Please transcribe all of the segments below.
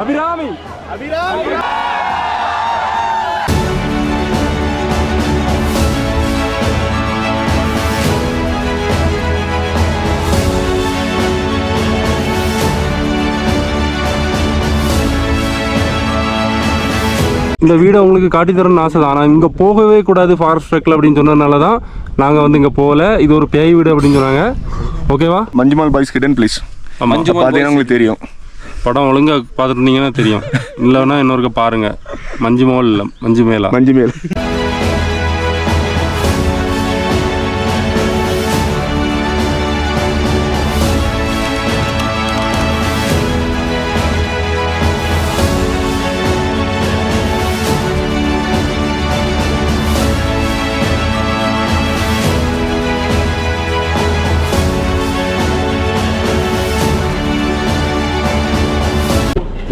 அபிராமி. இந்த வீடை உங்களுக்கு காட்டி தரணும்னு ஆசை தான். ஆனால் இங்கே போகவே கூடாது ஃபாரஸ்ட் ட்ரக்கில் அப்படின்னு சொன்னதுனால தான் நாங்கள் வந்து இங்கே போகல. இது ஒரு பேய் வீடு அப்படின்னு சொன்னாங்க. ஓகேவா மஞ்சுமால் பாய்ஸ் கிட்டன் ப்ளீஸ். பார்த்தீங்கன்னா உங்களுக்கு தெரியும். படம் ஒழுங்காக பார்த்துருந்தீங்கன்னா தெரியும். இல்லைன்னா இன்னொருக்க பாருங்கள் மஞ்சு மோல் இல்லை மஞ்சு மேலா மஞ்சு மேல்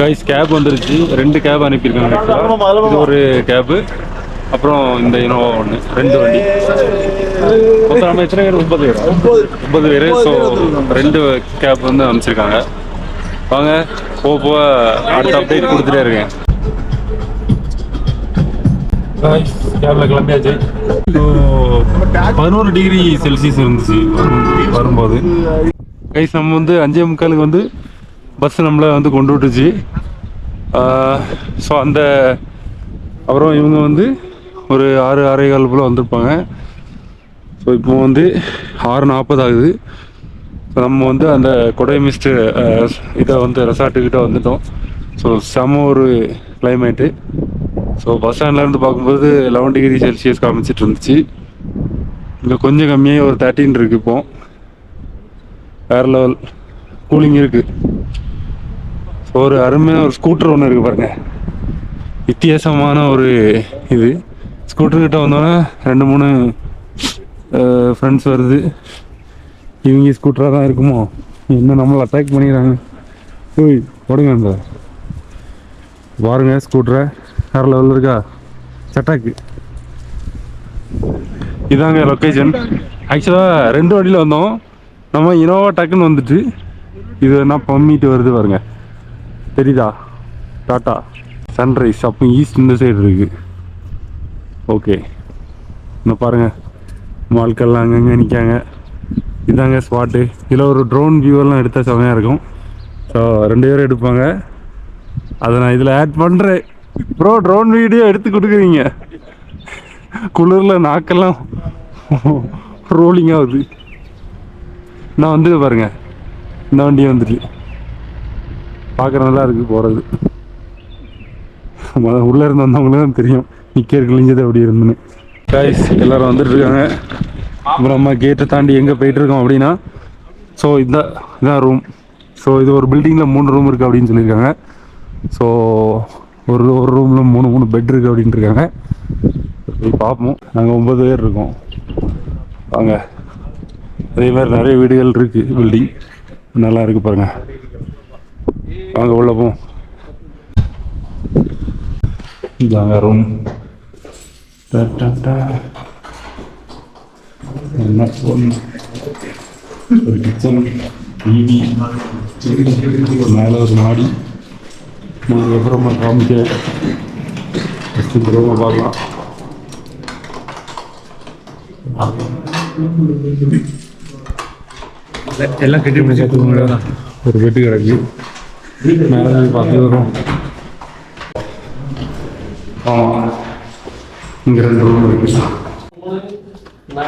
கைஸ் கேப் வந்துருச்சு. ரெண்டு கேப் அனுப்பியிருக்காங்க இது ஒரு கேபு அப்புறம் இந்த இனோவா ஒன்று ரெண்டு வண்டி. மொத்தம் நம்ம எத்தனை பேர்? ஒன்பது பேர். ஒன்பது பேர். ஸோ ரெண்டு கேப் வந்து அனுப்பிச்சிருக்காங்க. வாங்க போக போக அடுத்த அப்டேட் கொடுத்துட்டே இருக்கேன். கேபில் கிளம்பியாச்சு. ஸோ பதினோரு டிகிரி செல்சியஸ் இருந்துச்சு. வரும் வரும்போது. கைஸ் நம்ம வந்து அஞ்சே முக்காலுக்கு வந்து பஸ் நம்மளை வந்து கொண்டு விட்டுச்சு ஸோ அந்த அப்புறம் இவங்க வந்து ஒரு ஆறு ஆறே கால் போல் வந்திருப்பாங்க. ஸோ இப்போ வந்து ஆறு நாற்பது ஆகுது. ஸோ நம்ம வந்து அந்த கொடை மிஸ்ட் இதை வந்து ரெசார்ட்டுக்கிட்ட வந்துட்டோம். ஸோ செம ஒரு கிளைமேட்டு ஸோ பஸ் ஸ்டாண்ட்லேருந்து பார்க்கும்போது லெவன் டிகிரி செல்சியஸ் காமிச்சிட்டு இருந்துச்சு. இங்கே கொஞ்சம் கம்மியாக ஒரு தேர்ட்டின் இருக்குது இப்போ. வேறு லெவல் கூலிங் இருக்குது ஒரு அருமையான ஒரு ஸ்கூட்டர் ஒன்று இருக்குது பாருங்க. வித்தியாசமான ஒரு இது. ஸ்கூட்டர் கிட்ட வந்தோன்னே ரெண்டு மூணு ஃப்ரெண்ட்ஸ் வருது. இவங்க ஸ்கூட்டராக தான் இருக்குமோ? என்ன நம்மளை அட்டாக் பண்ணிக்கிறாங்க? ஓய் ஓடுங்க அந்த. பாருங்க ஸ்கூட்டரை வேறு லெவலில் இருக்கா? சட்டாக்கு இதாங்க லொக்கேஷன் ஆக்சுவலாக ரெண்டு வண்டியில் வந்தோம். நம்ம இனோவா டக்குன்னு வந்துட்டு இது என்ன பம்மிட்டு வருது பாருங்கள் தெரியுதா? டாட்டா. சன்ரைஸ் அப்போ ஈஸ்ட் இந்த சைடு இருக்கு. ஓகே இன்னும் பாருங்க. மால்கள்லாம் அங்கங்கே நிற்காங்க இதாங்க ஸ்பாட்டு இதில் ஒரு ட்ரோன் வியூவெல்லாம் எடுத்தால் செமையாக இருக்கும். ஸோ ரெண்டு பேரும் எடுப்பாங்க. அதை நான் இதில் ஆட் பண்ணுறேன் ப்ரோ ட்ரோன் வீடியோ எடுத்து கொடுக்குறீங்க. குளிரில் நாக்கெல்லாம் ரோலிங் ஆகுது. நான் வந்து பாருங்க. இந்த வண்டியே வந்துட்டு. பார்க்குற நல்லா இருக்கு போகிறது உள்ளே இருந்து வந்தவங்களுக்கு தான் தெரியும். நிற்க கிழிஞ்சது அப்படி இருந்துன்னு. காய்ஸ் எல்லாரும் வந்துட்டுருக்காங்க அப்புறம் நம்ம கேட்டை தாண்டி எங்கே போயிட்டு இருக்கோம் அப்படின்னா ஸோ இந்த இதான் ரூம் ஸோ இது ஒரு பில்டிங்கில் மூணு ரூம் இருக்குது அப்படின்னு சொல்லியிருக்காங்க. ஸோ ஒரு ஒரு ரூமில் மூணு மூணு பெட் இருக்குது அப்படின்ட்டு இருக்காங்க. போய் பார்ப்போம். நாங்கள் ஒம்பது பேர் இருக்கோம். வாங்க. அதே மாதிரி நிறைய வீடுகள் இருக்குது பில்டிங் நல்லா இருக்குது பாருங்கள் வாங்க உள்ள போம் இதாங்க ரூம் என்ன ஒரு கிச்சன் டிவி மேலே ஒரு மாடி. நான் அப்புறமா காமிக்கிறேன் ஃபஸ்ட்டு இந்த ரூமை பார்க்கலாம். எல்லாம் கட்டி முடிச்சு ஒரு பெட்டு கிடக்கு மேலே போய் பார்த்து வரும் ஆமாம் இங்கே ரெண்டு ரூம் இருக்கு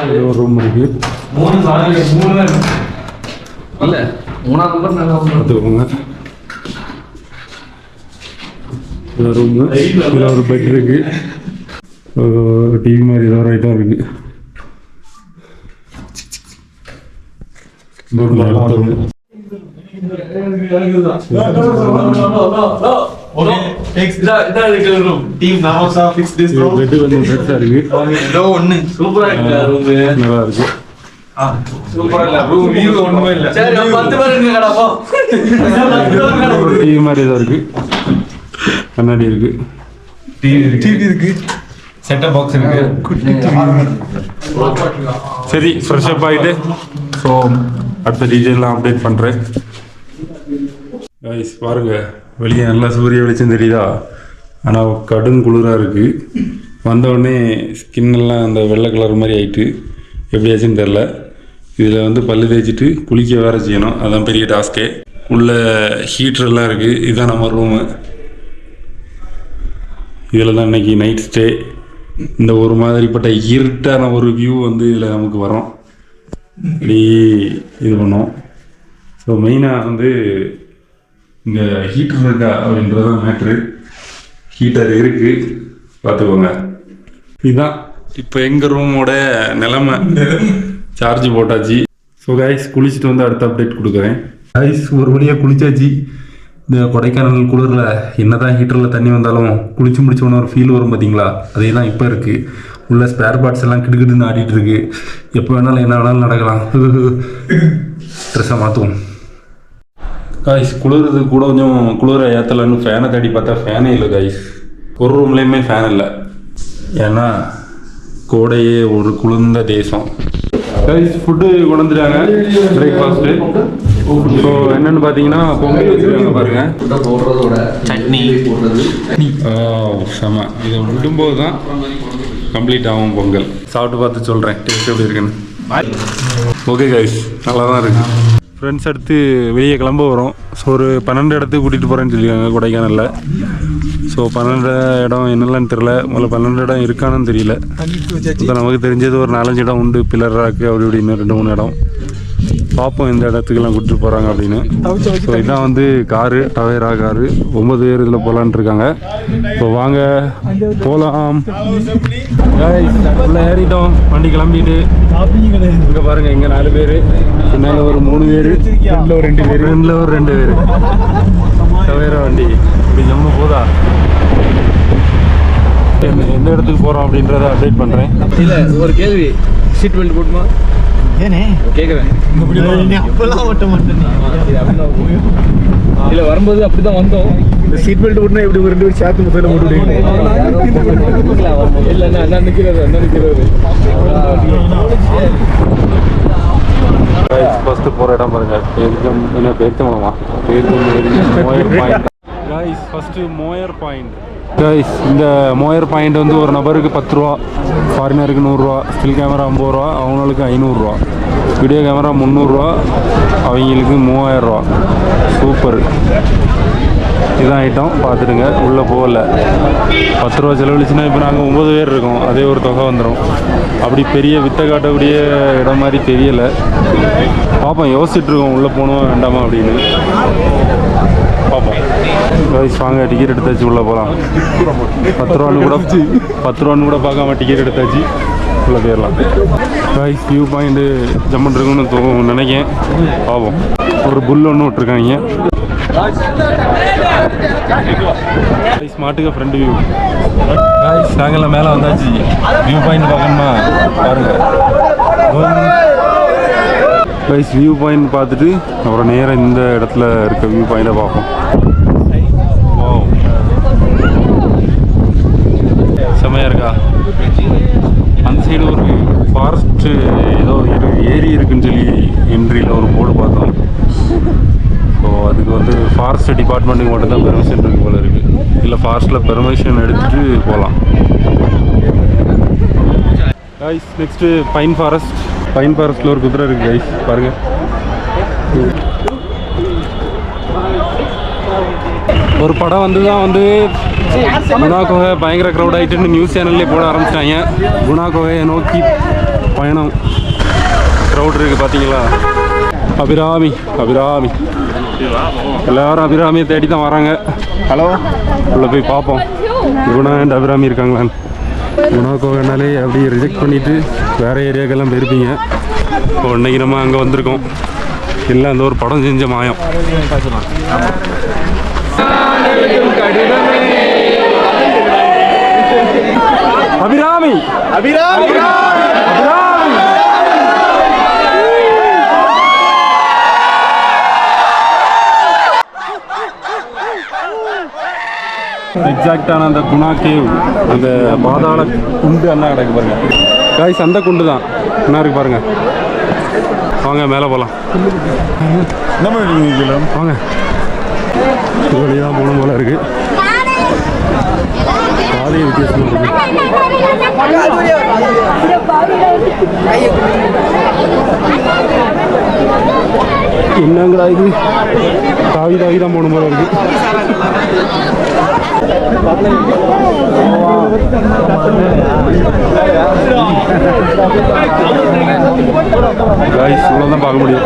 இது ஒரு ரூம் இருக்கு. இல்ல மூணாவது நம்பர் நல்லா பார்த்துக்கோங்க. இந்த ரூமு இதில் ஒரு பெட் இருக்கு. டிவி மாதிரி ஏதோ ஒரு ஐட்டம் இருக்கு. இது ஒண்ணு சூப்பரா இருக்கு ரூம் நல்லா இருக்கு சூப்பரா இல்ல ரூம் வியூ ஒண்ணுமே இல்ல சரி நம்ம பத்து பேர் இருக்கடா டிவி மாதிரி தான் இருக்கு கண்ணாடி இருக்கு டிவி இருக்கு செட்டப் பாக்ஸ் இருக்கு சரி ஃப்ரெஷ் அப் ஆகிட்டு ஸோ அடுத்த டீட்டெயிலாம் அப்டேட் பண்ணுறேன் கைஸ் பாருங்க. வெளியே நல்லா சூரிய வெளிச்சம் தெரியுதா? ஆனால் கடும் குளிராக இருக்குது வந்தவுடனே ஸ்கின்னெல்லாம் அந்த வெள்ளை கலர் மாதிரி ஆயிட்டு எப்படியாச்சுன்னு தெரில இதில் வந்து பல்லு தேய்ச்சிட்டு குளிக்க வேற செய்யணும். அதான் பெரிய டாஸ்கே உள்ள ஹீட்டர்லாம் இருக்குது இதுதான் நம்ம ரூமு இதில் தான் இன்னைக்கு நைட் ஸ்டே இந்த ஒரு மாதிரிப்பட்ட இருட்டான ஒரு வியூ வந்து இதில் நமக்கு வரும். இப்படி இது பண்ணோம் ஸோ மெயினாக வந்து இங்கே ஹீட்டர் இருக்கா அப்படின்றது தான் மேட்ரு ஹீட்டர் இருக்குது பார்த்துக்கோங்க. இதுதான் இப்போ எங்கள் ரூமோட நிலைமை. சார்ஜ் போட்டாச்சு. ஸோ கைஸ் குளிச்சுட்டு வந்து அடுத்த அப்டேட் கொடுக்குறேன். கைஸ் ஒரு வழியாக குளிச்சாச்சு. இந்த கொடைக்கானல் குளிரில் என்னதான் ஹீட்டரில் தண்ணி வந்தாலும் குளிச்சு முடிச்சோன்னு ஒரு ஃபீல் வரும் பார்த்தீங்களா அதே தான் இப்போ இருக்குது உள்ள ஸ்பேர் பார்ட்ஸ் எல்லாம் கிடுக்கிடுன்னு ஆடிட்டு இருக்கு. எப்போ வேணாலும் என்ன வேணாலும் நடக்கலாம். ட்ரெஸ்ஸை மாற்றுவோம் காய்ஸ் குளிர்றது கூட கொஞ்சம் குளிர ஏற்றலன்னு ஃபேனை தேடி பார்த்தா ஃபேனே இல்லை காய்ஸ் ஒரு ரூம்லேயுமே ஃபேன் இல்லை. ஏன்னா கோடையே ஒரு குளிர்ந்த தேசம். கைஸ் ஃபுட்டு கொண்டு வந்துட்டாங்க. பிரேக்ஃபாஸ்ட்டு ஸோ என்னன்னு பார்த்தீங்கன்னா பொங்கல் வச்சுருக்காங்க பாருங்க. சட்னி. செம. இதை விடும்போது தான் கம்ப்ளீட் ஆகும் பொங்கல். சாப்பிட்டு பார்த்து சொல்கிறேன் டேஸ்ட் எப்படி இருக்குன்னு. ஓகே கைஸ் நல்லா தான் இருக்கு. ஃப்ரெண்ட்ஸ் அடுத்து வெளியே கிளம்ப வரோம் ஸோ ஒரு பன்னெண்டு இடத்துக்கு கூட்டிகிட்டு போகிறேன்னு சொல்லியிருக்காங்க கொடைக்கானலில். ஸோ பன்னெண்டு இடம் என்னெல்லாம் தெரில முதல்ல பன்னெண்டு இடம் இருக்கானு தெரியல. இப்போ நமக்கு தெரிஞ்சது ஒரு நாலஞ்சு இடம் உண்டு. பில்லர் ராக்கு அப்படி இப்படின்னு ரெண்டு மூணு இடம். பார்ப்போம் இந்த இடத்துக்கெல்லாம் கூட்டிட்டு போகிறாங்க அப்படின்னு. ஸோ இதான் வந்து காரு டவேரா காரு. ஒன்பது பேர் இதில் போகலான்ட்டு இருக்காங்க. இப்போ வாங்க போகலாம் உள்ள ஏறிட்டோம். வண்டி கிளம்பிட்டு. இங்கே பாருங்க இங்கே நாலு பேர். பின்னால ஒரு மூணு பேர். ரெண்டில் ஒரு ரெண்டு பேர். ரெண்டில் ஒரு ரெண்டு பேர். டவேரா வண்டி. இப்படி ஜம்மு போதா? எந்த எந்த இடத்துக்கு போகிறோம் அப்படின்றத அப்டேட் பண்ணுறேன் இல்ல ஒரு கேள்வி. சீட் பெல்ட் போட்டுமா? ஏனே? கேக்குறேன். அப்பெல்லாம் ஓட்ட மாட்டேன் இல்ல வரும்போது அப்படிதான் வந்தோம். சீட் பெல்ட் எப்படி ஒரு ரெண்டு பேரும் சேர்த்து முதல்ல ஓட்டு இல்ல அண்ணா நிக்கிறது அண்ணா நிக்கிறது ஃபர்ஸ்ட் போகிற இடம் பாருங்க. என்ன பேருக்கமாமா பேருக்கம் Moir Point first Moir Point guys இந்த மோயர் பாயிண்ட் வந்து ஒரு நபருக்கு பத்து ரூபா ஃபாரினருக்கு நூறுரூவா ஸ்டில் கேமரா ஐம்பது ரூபா அவங்களுக்கு ஐநூறுரூவா. வீடியோ கேமரா முந்நூறுரூவா அவங்களுக்கு மூவாயிரரூவா. சூப்பர் இதான் ஐட்டம் பார்த்துடுங்க. உள்ளே போகல. பத்து ரூபா செலவழிச்சுன்னா இப்போ நாங்கள் ஒம்பது பேர் இருக்கோம். அதே ஒரு தொகை வந்துடும் அப்படி பெரிய வித்தை காட்டக்கூடிய இடம் மாதிரி தெரியலை. பார்ப்போம். யோசிச்சுட்ருக்கோம். உள்ளே போகணும் வேண்டாமா அப்படின்னு. பார்ப்போம். Guys, வாங்க. டிக்கெட் எடுத்தாச்சு. உள்ளே போகலாம். பத்து ரூபான்னு கூட பத்து ரூபான்னு கூட பார்க்காம டிக்கெட் எடுத்தாச்சு. உள்ளே போயிடலாம். காய்ஸ் வியூ பாயிண்ட்டு ஜம்மன் இருக்குன்னு தோ நினைக்கேன் பார்ப்போம். ஒரு புல் ஒன்று விட்டுருக்காங்க. கைஸ் மாட்டுக்கு ஃப்ரண்ட் வியூ காய்ஸ் நாங்கள்லாம் மேலே வந்தாச்சு. வியூ பாயிண்ட் பார்க்கணுமா? பாருங்க. கைஸ் வியூ பாயிண்ட் பார்த்துட்டு அப்புறம் நேரம் இந்த இடத்துல இருக்க வியூ பாயிண்டை பார்ப்போம். செம்மையாக இருக்கா? அந்த சைடு ஒரு ஃபாரஸ்ட்டு ஏதோ ஒரு ஏரி இருக்குன்னு சொல்லி என்ட்ரியில் ஒரு போர்டு பார்த்தோம். அதுக்கு வந்து ஃபாரஸ்ட் டிபார்ட்மெண்ட்டுக்கு மட்டும்தான் பெர்மிஷன் இருக்கு போல இருக்கு. இல்லை ஃபாரஸ்ட்டில் பெர்மிஷன் எடுத்துட்டு போகலாம் guys next pine forest pine ஃபாரஸ்ட்டில் ஒரு குதிரை இருக்குது கைஸ் பாருங்கள் ஒரு படம் வந்து தான் வந்து குணா குகை பயங்கர க்ரௌட் ஆகிட்டுன்னு நியூஸ் சேனல்லே போட ஆரம்பிச்சிட்டாங்க. குணா குகையை நோக்கி பயணம். க்ரௌட் இருக்குது பார்த்தீங்களா அபிராமி அபிராமி. எல்லாரும் அபிராமியை தேடி தான் வராங்க. ஹலோ? உள்ள போய் பார்ப்போம். குணா அண்ட் அபிராமி இருக்காங்களான்னு. குணா கோகைனாலே அப்படியே ரிஜெக்ட் பண்ணிவிட்டு வேறு ஏரியாக்கெல்லாம் போயிருப்பீங்க. இப்போ இன்னைக்கு நம்ம அங்கே வந்திருக்கோம். இல்லை அந்த ஒரு படம் செஞ்ச மாயம். அபிராமி! அபிராமி அபிராமி எக்ஸாக்டான அந்த குணா கேவ் அந்த பாதாள குண்டு அண்ணா கிடக்கு பாருங்க. காய்ஸ் அந்த குண்டு தான். என்ன இருக்கு பாருங்க. வாங்க மேலே போகலாம் நம்ம வாங்க இது வழியாக தான் போகணும் போல இருக்கு. பாதையை வித்தியாசமாக இருக்கு. என்னங்கடா இது? தாவி தாவி தான் போகணும் போல இருக்கு. காய்ஸ் இவ்வளோ தான் பார்க்க முடியும்.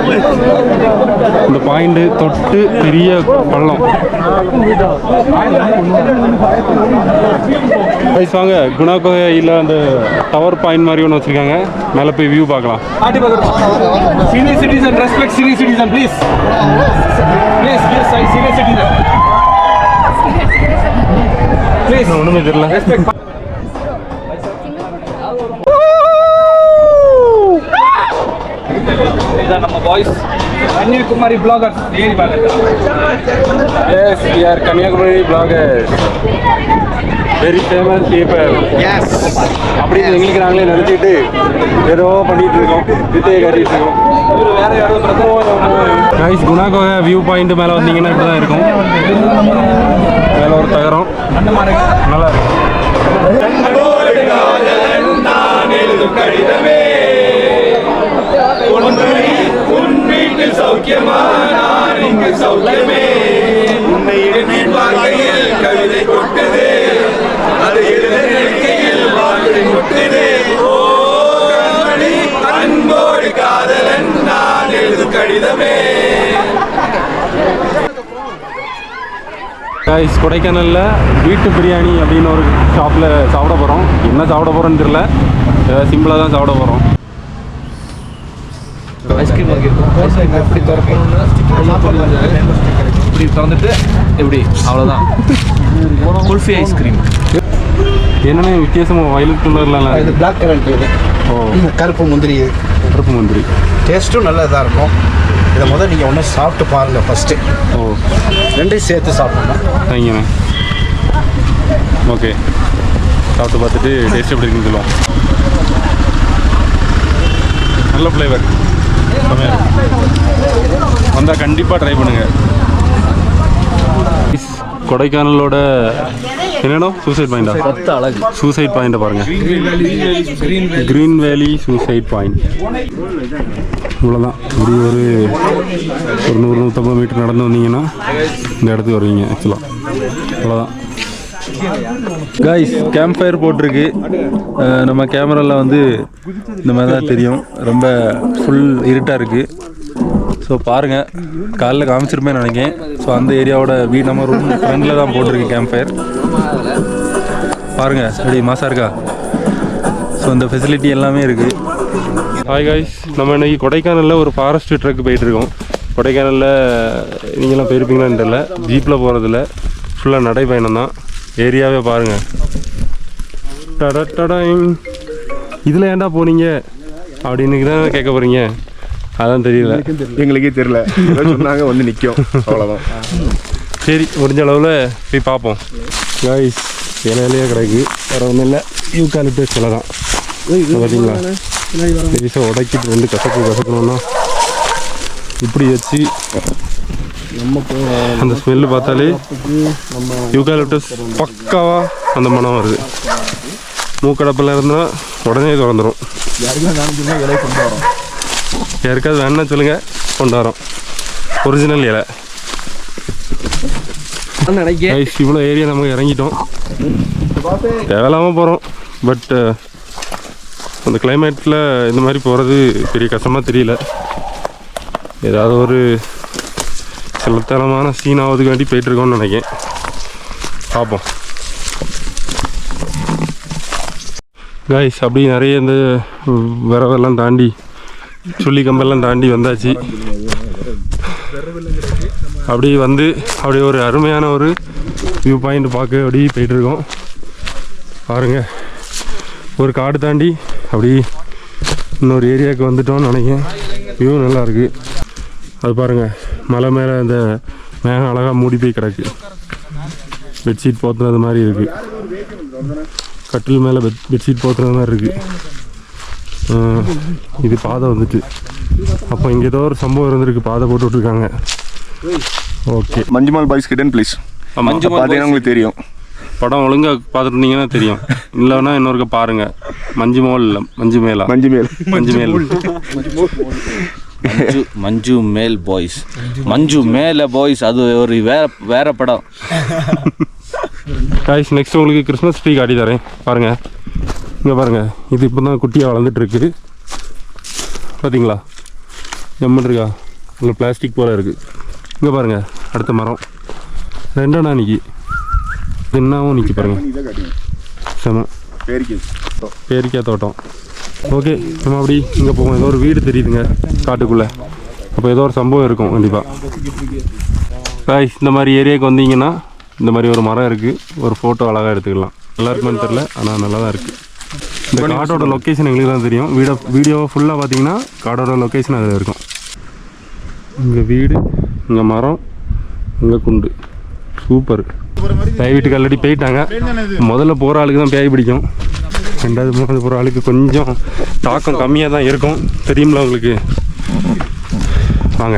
இந்த பாயிண்ட் தொட்டு பெரிய பள்ளம். காய்ஸ் வாங்க. குணா கோகையில் அந்த டவர் பாயிண்ட் மாதிரி ஒன்று வச்சுருக்காங்க. மேலே போய் வியூ பார்க்கலாம். Senior citizen, respect senior citizen, please please senior citizen ஒன்றுமே தெரியல respect. இதான் நம்ம boys Kanyakumari blogger Yes, we are Kanyakumari bloggers. Very famous people. Yes. அப்படின்னு எங்களுக்கு நாங்களே நினச்சிட்டு ஏதோ பண்ணிட்டு இருக்கோம். வித்தையை காட்டிட்டு இருக்கோம். இவரு வேற யாரோ பிரதமர். கைஸ் குணா கோகை வியூ பாயிண்ட் மேலே வந்தீங்கன்னா இப்படி தான் இருக்கும். மேலே ஒரு தகரம். நல்லா இருக்கு. கவிதை கொட்டது அது எழுத நினைக்கையில் வாழ்க்கை முட்டுது அன்போடு காதலன் நான் எழுதும் கடிதமே. கைஸ் கொடைக்கானலில் வீட்டு பிரியாணி அப்படின்னு ஒரு ஷாப்பில் சாப்பிட போகிறோம் என்ன சாப்பிட போகிறோன்னு தெரியல. ஏதாவது சிம்பிளாக தான் சாப்பிட போகிறோம் ஐஸ்கிரீம் வாங்கியிருக்கோம் எப்படி திறக்கணும்னு இப்படி திறந்துட்டு இப்படி அவ்வளோதான் குல்ஃபி ஐஸ்கிரீம் என்னென்ன வித்தியாசமாக வயலட் கலர்லாம் இது பிளாக் கரண்ட் இது ஓ. கருப்பு முந்திரி. கருப்பு மந்திரி. டேஸ்ட்டும் நல்லா இதாக இருக்கும். இதை முதல் நீங்கள் ஒன்று சாப்பிட்டு பாருங்கள் ஃபஸ்ட்டு ஓ. ரெண்டையும் சேர்த்து சாப்பிடணும். தேங்க்யூண்ணே ஓகே சாப்பிட்டு பார்த்துட்டு டேஸ்ட் எப்படி இருக்குன்னு சொல்லுவோம். நல்ல ஃப்ளேவர் வந்தால் கண்டிப்பாக ட்ரை பண்ணுங்கள் கொடைக்கானலோட என்னடா சூசைட் பாயிண்டா பத்து அழகு. சூசைட் பாயிண்ட்டை பாருங்கள் க்ரீன் வேலி சூசைட் பாயிண்ட் இவ்வளோதான் இப்படி ஒரு ஒரு நூறு நூற்றம்பது மீட்டர் நடந்து வந்தீங்கன்னா இந்த இடத்துக்கு வருவீங்க ஆக்சுவலாக இவ்வளோதான் காய்ஸ் கேம்ப் ஃபயர் போட்டிருக்கு. நம்ம கேமராவில் வந்து இந்த மாதிரி தான் தெரியும். ரொம்ப ஃபுல் இருட்டாக இருக்குது ஸோ பாருங்கள் காலைல காமிச்சிருப்பேன் நினைக்கிறேன். ஸோ அந்த ஏரியாவோட வீடு நம்ம ரூம் ஃப்ரெண்டில் தான் போட்டிருக்கு கேம்ப் ஃபயர் பாருங்கள் அப்படி மாசா இருக்கா? ஸோ இந்த ஃபெசிலிட்டி எல்லாமே இருக்குது ஹாய் காய்ஸ் நம்ம இன்னைக்கு கொடைக்கானலில் ஒரு ஃபாரஸ்ட் ட்ரக் போயிட்டு இருக்கோம் கொடைக்கானலில் நீங்களாம் போயிருப்பீங்களான்னு தெரியல. ஜீப்பில் போகிறதில்ல ஃபுல்லாக நடைப்பயணம் தான். ஏரியாவே பாருங்கள் டடடடைங். இதில் ஏன்டா போனீங்க? அப்படின்னு தான் கேட்க போகிறீங்க அதான் தெரியல. எங்களுக்கே தெரியல. சொன்னாங்க வந்து நிற்கும் அவ்வளோதான் சரி முடிஞ்ச அளவில் போய் பார்ப்போம். காய்ஸ் இலை இலையாக கிடக்கு. வேறு ஒன்றும் இல்லை. யூகாலிப்டஸ் இலை தான் பார்த்தீங்களா பெருசாக உடைக்கிட்டு ரெண்டு கசப்பு கசக்கணும்னா இப்படி வச்சு அந்த ஸ்மெல்லு பார்த்தாலே யூகாலிப்டஸ் பக்காவா அந்த மனம் வருது. மூக்கடப்பில் இருந்தால் உடனே திறந்துடும் யாருக்காவது வேணா சொல்லுங்கள் கொண்டு வரோம். ஒரிஜினல் இலை. இவ்வளோ ஏரியா நம்ம இறங்கிட்டோம். தேவையில்லாமல் போகிறோம் பட் அந்த கிளைமேட்டில் இந்த மாதிரி போகிறது பெரிய கஷ்டமாக தெரியல. ஏதாவது ஒரு சிலத்தனமான சீன் ஆகுதுக்கு வேண்டி போயிட்டுருக்கோம்னு நினைக்கிறேன். பார்ப்போம் காய்ஸ் அப்படி நிறைய இந்த விரவெல்லாம் தாண்டி சுள்ளி கம்பெல்லாம் தாண்டி வந்தாச்சு. அப்படி வந்து அப்படியே ஒரு அருமையான ஒரு வியூ பாயிண்ட் பார்க்க அப்படியே போயிட்டுருக்கோம். பாருங்கள் ஒரு காடு தாண்டி அப்படி இன்னொரு ஏரியாவுக்கு வந்துட்டோம்னு நினைக்கிறேன். வியூ நல்லா இருக்கு. அது பாருங்க மலை மேலே அந்த மேகம் அழகாக மூடி போய் கிடக்கு. பெட்ஷீட் போத்துனது மாதிரி இருக்கு. கட்டில் மேலே பெட் பெட்ஷீட் போத்துனது மாதிரி இருக்கு. ஆஹ், இது பாதை வந்துட்டு. அப்போ இங்கே ஏதோ ஒரு சம்பவம் இருந்திருக்கு பாதை போட்டு விட்ருக்காங்க okay. Manjummel boys hidden places பார்த்தீங்கன்னா உங்களுக்கு தெரியும். படம் ஒழுங்காக பார்த்துருந்தீங்கன்னா தெரியும். இல்லைன்னா இன்னொருக்க பாருங்க. மஞ்சு மோல் இல்லை மஞ்சு மேலா? மஞ்சு மேல். மஞ்சு மேல். மஞ்சு மஞ்சு மேல் பாய்ஸ் மஞ்சு மேல பாய்ஸ் அது ஒரு வேற வேற படம். காய்ஸ் நெக்ஸ்ட் உங்களுக்கு கிறிஸ்மஸ் ட்ரீ காட்டி தரேன். பாருங்க. இங்கே பாருங்க. இது இப்போ தான் குட்டியாக வளர்ந்துட்டு இருக்கு பார்த்தீங்களா ஜம்முன்னு இருக்கா? இல்லை பிளாஸ்டிக் போல இருக்கு. இங்கே பாருங்க. அடுத்த மரம். ரெண்டா நிற்கி தின்னாவும் நிற்கி பாருங்க. செம. பேரிக்கை பேரிக்காய் தோட்டம். ஓகே நம்ம அப்படி இங்கே போவோம். ஏதோ ஒரு வீடு தெரியுதுங்க காட்டுக்குள்ளே. அப்போ ஏதோ ஒரு சம்பவம் இருக்கும் கண்டிப்பாக இந்த மாதிரி ஏரியாவுக்கு வந்தீங்கன்னா இந்த மாதிரி ஒரு மரம் இருக்குது ஒரு ஃபோட்டோ அழகாக எடுத்துக்கலாம். நல்லா இருக்குமான்னு தெரில ஆனால் நல்லா தான் இருக்குது இந்த காட்டோட லொக்கேஷன் எங்களுக்கு தான் தெரியும். வீடியோ வீடியோ ஃபுல்லாக பார்த்தீங்கன்னா காடோட லொக்கேஷன் அதில் இருக்கும். இங்கே வீடு இங்கே மரம் இங்கே குண்டு. சூப்பர் பேய் வீட்டுக்கு ஆல்ரெடி போயிட்டாங்க. முதல்ல போகிற ஆளுக்கு தான் பேய் பிடிக்கும். ரெண்டாவது மூணாவது போகிற ஆளுக்கு கொஞ்சம் தாக்கம் கம்மியாக தான் இருக்கும். தெரியும்ல உங்களுக்கு? வாங்க.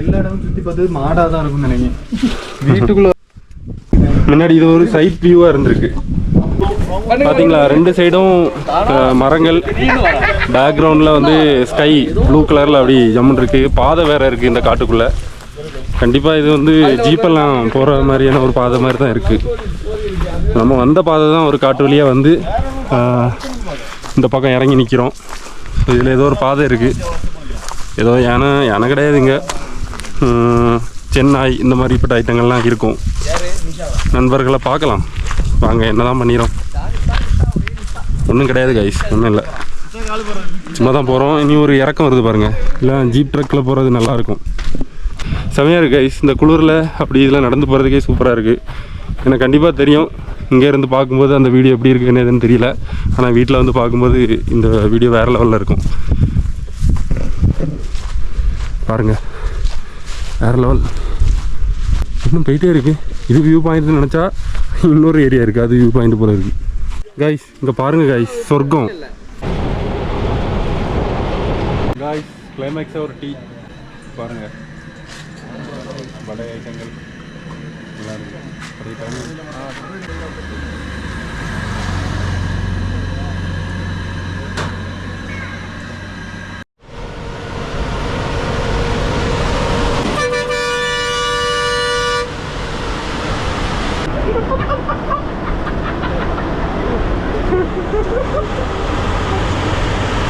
எல்லா இடமும் பார்த்தது தான் இருக்கும்னு நினைக்கிறேன் வீட்டுக்குள்ள முன்னாடி இது ஒரு சைட் வியூவாக இருந்திருக்கு. பார்த்தீங்களா ரெண்டு சைடும் மரங்கள். பேக்ரவுண்டில் வந்து ஸ்கை ப்ளூ கலரில் அப்படி ஜம்முன் இருக்குது பாதை வேறு இருக்குது இந்த காட்டுக்குள்ளே. கண்டிப்பாக இது வந்து ஜீப்பெல்லாம் போகிற மாதிரியான ஒரு பாதை மாதிரி தான் இருக்குது நம்ம வந்த பாதை தான் ஒரு காட்டு வழியாக வந்து இந்த பக்கம் இறங்கி நிற்கிறோம் இதில் ஏதோ ஒரு பாதை இருக்குது ஏதோ யானை யானை கிடையாதுங்க இங்கே. சென்னாய் இந்த மாதிரிப்பட்ட ஐட்டங்கள்லாம் இருக்கும். நண்பர்களை பார்க்கலாம். வாங்க என்னதான் பண்ணிடுறோம் ஒன்றும் கிடையாது கைஸ் ஒன்றும் இல்லை. சும்மா தான் போகிறோம் இனி ஒரு இறக்கம் வருது பாருங்கள் இல்லை ஜீப் ட்ரக்கில் போகிறது நல்லாயிருக்கும். செமையாக இருக்குது கைஸ் இந்த குளிரில் அப்படி இதில் நடந்து போகிறதுக்கே சூப்பராக இருக்குது எனக்கு கண்டிப்பாக தெரியும். இங்கேருந்து பார்க்கும்போது அந்த வீடியோ எப்படி இருக்குன்னு எதுன்னு தெரியல. ஆனால் வீட்டில் வந்து பார்க்கும்போது இந்த வீடியோ வேறு லெவலில் இருக்கும். பாருங்கள் வேறு லெவல் இன்னும் போயிட்டே இருக்குது இது வியூ பாயிண்ட் நினச்சா இன்னொரு ஏரியா இருக்குது அது வியூ பாயிண்ட் போல இருக்குது கைஸ் இங்கே பாருங்கள் கைஸ் சொர்க்கம். காய்ஸ் கிளைமேக்ஸாக ஒரு டீ பாருங்க. வடை ஐட்டங்கள் நல்லா இருக்கும் அதே time